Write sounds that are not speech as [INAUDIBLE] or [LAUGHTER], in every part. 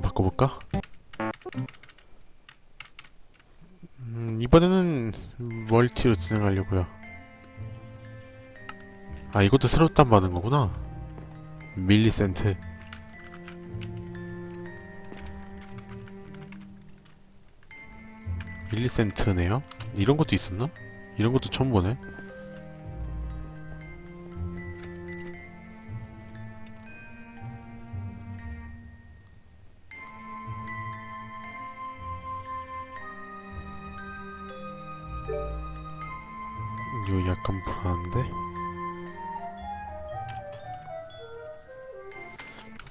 좀 바꿔볼까? 음, 이번에는 멀티로 진행하려고요. 아, 이것도 새로 다운받은 거구나. 밀리센트. 밀리센트네요? 이런 것도 있었나? 이런 것도 처음 보네. 이거 약간 불안한데?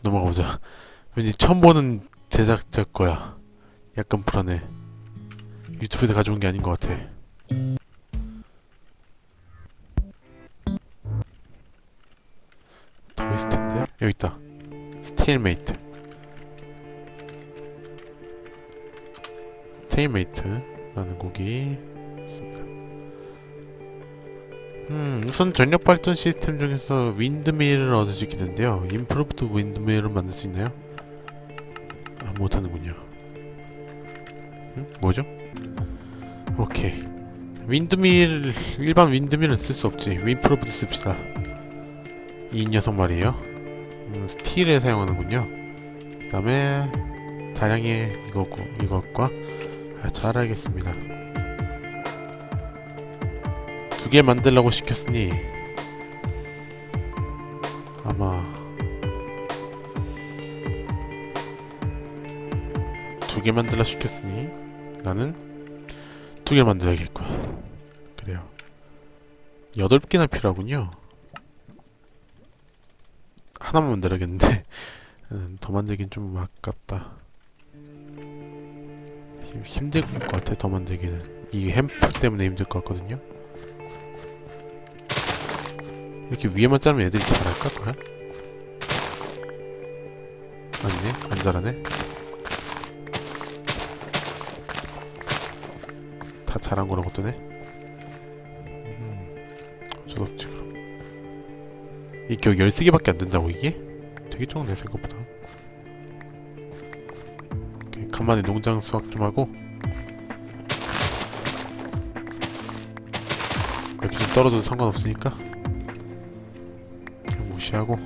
넘어가 보자. 왠지 처음 보는 제작자 거야. 약간 불안해. 유튜브에서 가져온 게 아닌 것 같아. 더 있을 텐데? 여기 있다. 스테일메이트. 스테일메이트라는 곡이 있습니다. 음, 우선 전력 발전 시스템 중에서 윈드밀을 얻을 수 있게 되는데요. 임프로브드 윈드밀을 만들 수 있나요? 아, 못하는군요. 음? 뭐죠? 오케이. 윈드밀, 일반 윈드밀은 쓸 수 없지. 윈프로브드 씁시다. 이 녀석 말이에요. 음, 스틸에 사용하는군요. 그 다음에, 다량의 이거고, 이것과, 아, 잘 알겠습니다. 두 개 만들라고 시켰으니 아마 두 개 만들라 시켰으니 나는 두 개 만들어야겠군 그래요. 여덟 개나 필요하군요. 하나만 만들어야겠는데 음, 더 만들긴 좀 아깝다. 힘- 힘들 것 같아 더 만들기는. 이 햄프 때문에 힘들 것 같거든요 이렇게 위에만 자르면 애들이 잘할까? 과연? 아니네 안 잘하네 다 거라고 뜨네 음, 어쩔 수 없지 그럼 이게 겨우 13개밖에 안 된다고 이게? 되게 적네 생각보다 간만에 농장 수확 좀 하고 이렇게 좀 떨어져도 상관없으니까 무시하고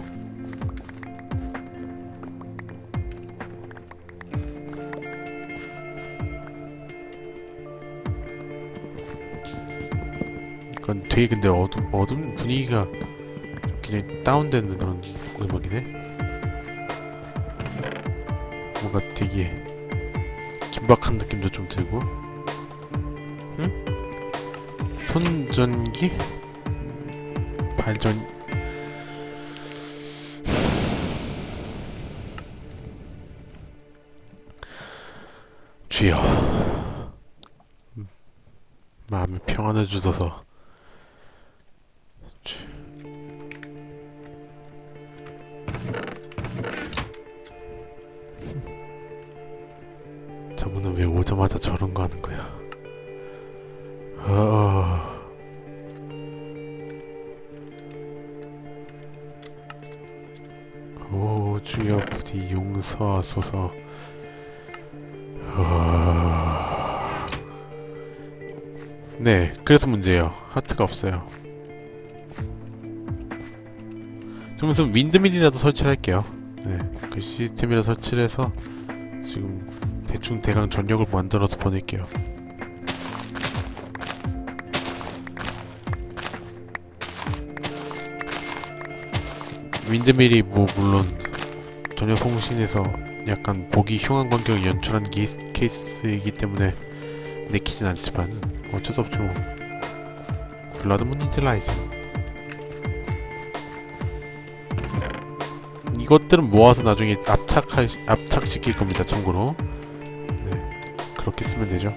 이건 되게 근데 어둠 어둠 분위기가 굉장히 다운되는 그런 음악이네. 뭔가 되게 긴박한 느낌도 좀 들고, 응? 손전기 발전 주여 마음의 평안을 주소서. 주- 저분은 왜 오자마자 저런 거 하는 거야? 어... 오 주여 부디 용서하소서 네 그래서 문제예요. 하트가 없어요. 좀 있으면 윈드밀이라도 설치를 할게요. 네 그 시스템이라 설치를 해서 지금 대충 대강 전력을 만들어서 보낼게요. 윈드밀이 뭐 물론 전혀 송신에서 약간 보기 흉한 광경을 연출한 기, 케이스이기 때문에 내키진 않지만 어쩔 수 없죠 뭐. 블라드문 이즈 라이즈 이것들은 모아서 나중에 압착할 압착시킬 겁니다 참고로. 네 그렇게 쓰면 되죠.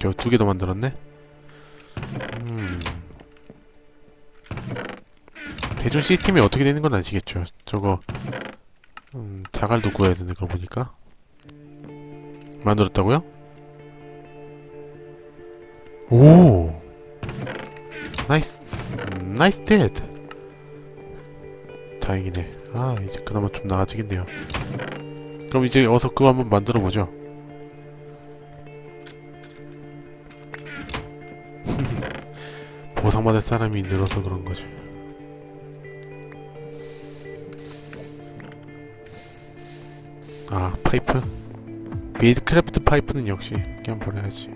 겨우 두 개 더 만들었네? 음. 대충 시스템이 어떻게 되는 건 아시겠죠. 저거 음, 자갈도 구해야 되네 그거 보니까 만들었다고요? 오! 나이스 나이스 데드 다행이네. 아 이제 그나마 좀 나아지겠네요. 그럼 이제 어서 그거 한번 만들어 보죠. [LAUGHS] 보상받을 사람이 늘어서 그런 거죠 아 파이프 메이드크래프트 파이프는 역시 그냥 버려야지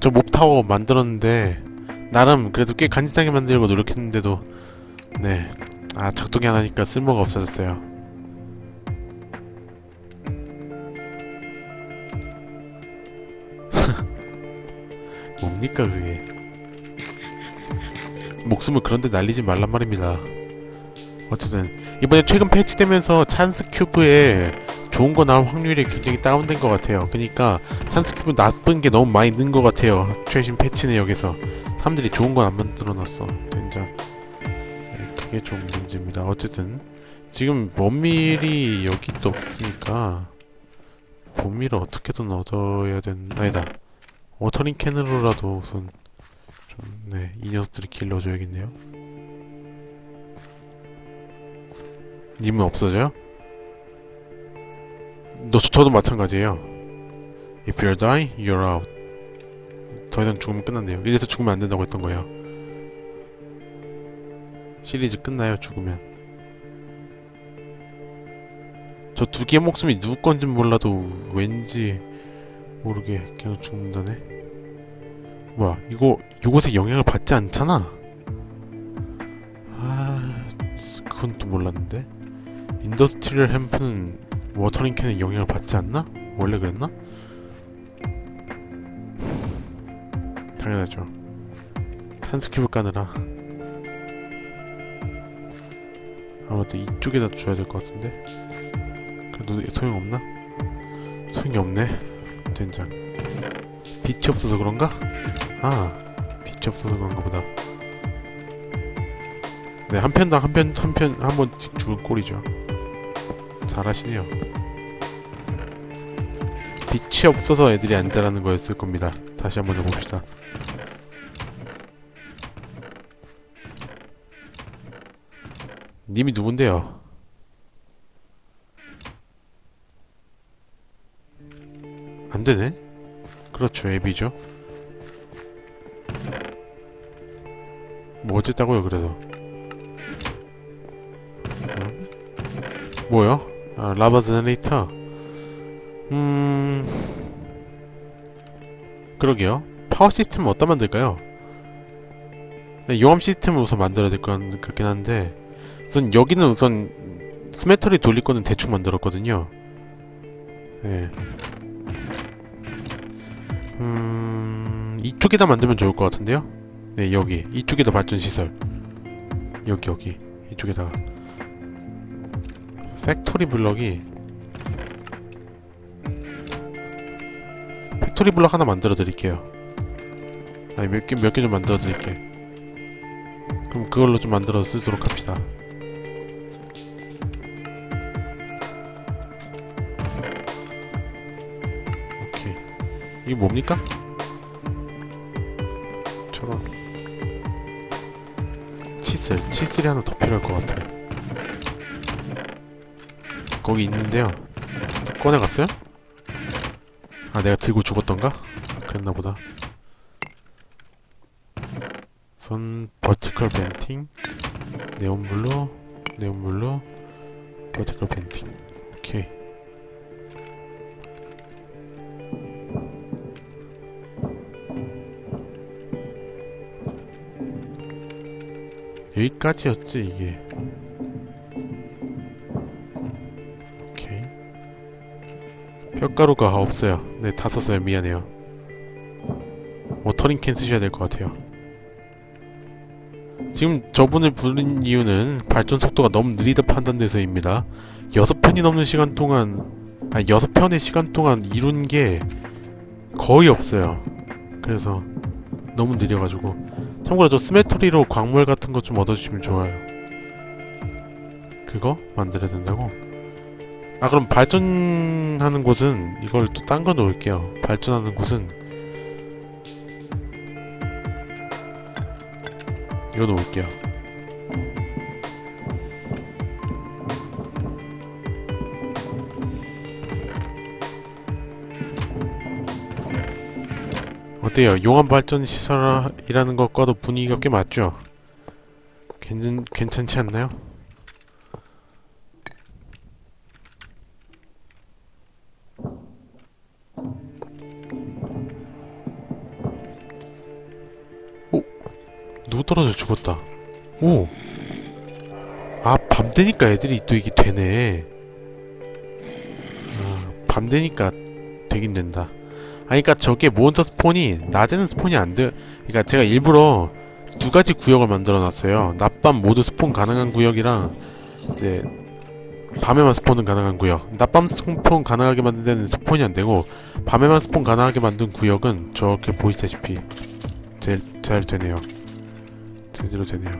저 몹타워 만들었는데 나름 그래도 꽤 간지나게 만들고 노력했는데도 네. 아, 작동이 안 하니까 쓸모가 없어졌어요. [LAUGHS] 뭡니까, 그게. 목숨을 그런데 날리지 말란 말입니다. 어쨌든, 이번에 최근 패치되면서 찬스 큐브에 좋은 거 나올 확률이 굉장히 다운된 것 같아요. 그니까, 찬스 큐브 나쁜 게 너무 많이 는 것 같아요. 최신 패치 내역에서. 사람들이 좋은 건 안 만들어 놨어. 진짜. 네, 그게 좀 문제입니다. 어쨌든 지금 원밀이 여기 또 없으니까 본밀을 어떻게든 얻어야 되는 아니다. 워터링 캔으로라도 우선 좀 네 이 녀석들을 길러줘야겠네요. 님은 없어져요? 너 저도 마찬가지예요. If you're die, you're out. 더 이상 죽으면 끝난대요. 이래서 죽으면 안 된다고 했던 거예요. 시리즈 끝나요 죽으면 저 두 개의 목숨이 누구 건진 몰라도 왠지 모르게 그냥 죽는다네 뭐야 이거 요것에 영향을 받지 않잖아 아 그건 또 몰랐는데 인더스트리얼 햄프는 워터링 캔에 영향을 받지 않나? 원래 그랬나? 당연하죠 탄스큐브 까느라 아무래도 이쪽에다 줘야 될 것 같은데 그래도 소용없나? 소용이 없네 된장 빛이 없어서 그런가? 아 빛이 없어서 그런가 보다 네 한 편당 한 편 한 편 한 번씩 죽을 꼴이죠 잘하시네요 빛이 없어서 애들이 안 자라는 거였을 겁니다 다시 한번 해봅시다 님이 누군데요? 안 되네? 그렇죠, 앱이죠. 뭐 어쨌다고요, 그래서. 음? 뭐요? 아, 라바 제너레이터. 음... 그러게요. 파워 시스템은 어디다 만들까요? 네, 용암 시스템을 우선 만들어야 될 것 같긴 한데 우선 여기는 우선 스메터리 돌릴 거는 대충 만들었거든요. 예. 음, 이쪽에다 만들면 좋을 것 같은데요? 네, 여기. 이쪽에다 발전 시설. 여기, 여기. 이쪽에다가. 팩토리 블럭이. 팩토리 블럭 하나 만들어 드릴게요. 아니, 몇 개, 몇 개 좀 만들어 드릴게. 그럼 그걸로 좀 만들어 쓰도록 합시다. 오케이. 이게 뭡니까? 저런 칫솔, 칫솔이 하나 더 필요할 것 같아요. 거기 있는데요. 꺼내갔어요? 아, 내가 들고 죽었던가? 그랬나 보다. 선 버티컬 벤팅, 네온 블루, 네온 블루, 버티컬 벤팅. 오케이. 여기까지였지 이게 뼈가루가 없어요. 네 다 썼어요. 미안해요. 워터링 캔 쓰셔야 될 것 같아요. 지금 저분을 부른 이유는 발전 속도가 너무 느리다 판단돼서입니다. 여섯 편이 넘는 시간 동안 아니 여섯 편의 시간 동안 이룬 게 거의 없어요. 그래서 너무 느려가지고. 참고로 저 스메터리로 광물 같은 거좀 얻어주시면 좋아요. 그거 만들어야 된다고? 아 그럼 발전하는 곳은 이걸 또 딴 거 놓을게요 발전하는 곳은 이거 놓을게요 어때요? 용암 발전 시설이라는 것과도 분위기가 꽤 맞죠? 괜찮, 괜찮지 않나요? 떨어져 죽었다. 오! 아, 밤 되니까 애들이 또 이게 되네. 아, 밤 되니까 되긴 된다. 아니, 그니까 저게 몬스터 스폰이 낮에는 스폰이 안 돼. 그니까 제가 일부러 두 가지 구역을 만들어 놨어요. 낮밤 모두 스폰 가능한 구역이랑 이제 밤에만 스폰은 가능한 구역. 낮밤 스폰 가능하게 만든 데는 스폰이 안 되고 밤에만 스폰 가능하게 만든 구역은 저렇게 보이시다시피 제일 잘 되네요. 제대로 되네요.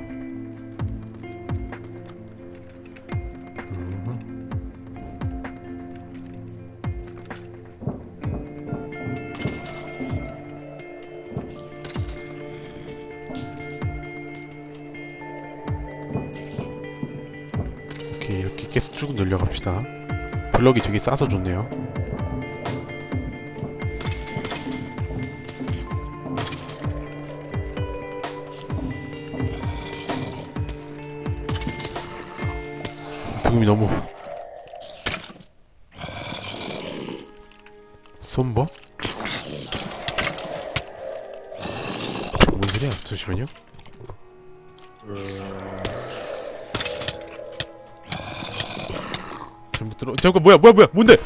음. 이렇게 이렇게 계속 쭉 늘려갑시다. 블럭이 되게 싸서 좋네요. 부금이 너무 솜버? 뭔 소리야? 잠시만요. 잘못 들어. 잠깐 뭐야 뭐야 뭐야 뭔데?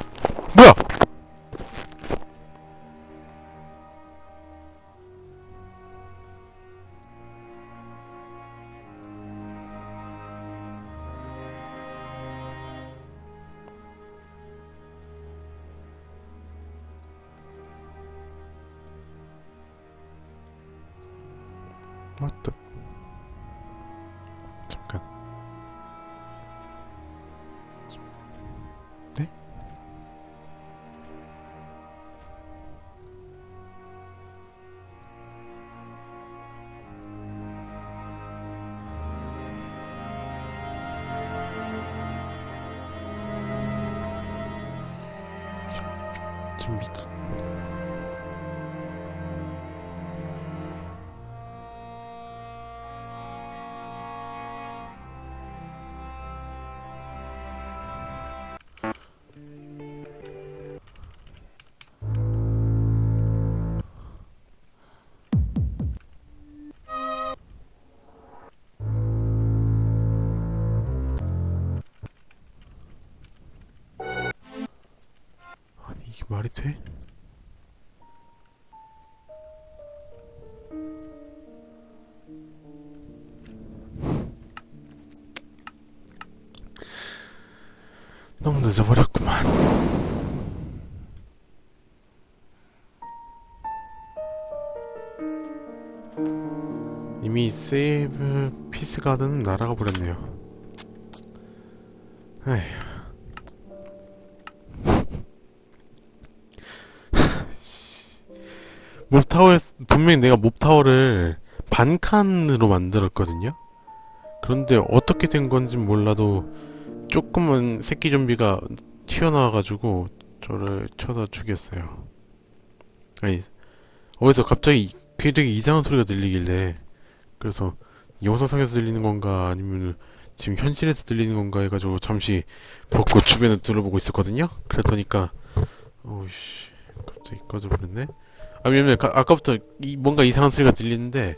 What the? 잠깐. 네? 좀 미친. 아 말이 돼? 너무 늦어버렸구만. 이미 세이브 피스 가드는 날아가 버렸네요. 에휴. 몹타워에 분명히 내가 몹타워를 반칸으로 만들었거든요. 그런데 어떻게 된 건지 몰라도 조그만 새끼 좀비가 튀어나와가지고 저를 쳐서 죽였어요. 아니 어디서 갑자기 귀에 되게 이상한 소리가 들리길래 그래서 영상상에서 들리는 건가 아니면 지금 현실에서 들리는 건가 해가지고 잠시 벗고 주변을 둘러보고 있었거든요. 그랬더니까 오우씨 갑자기 꺼져버렸네. 아 왜냐면 가- 아까부터 이 뭔가 이상한 소리가 들리는데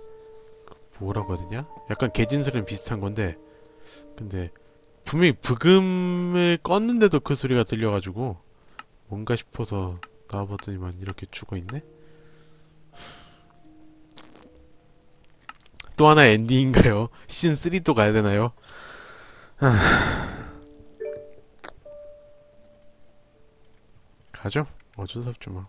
뭐라고 되냐? 약간 개진 소리랑 비슷한 건데 근데 분명히 브금을 껐는데도 그 소리가 들려가지고 뭔가 싶어서 나와봤더니만 이렇게 죽어있네? 또 하나 엔딩인가요? [LAUGHS] 시즌 3도 가야 되나요? 하... 가죠? 어쩔 수 없죠 뭐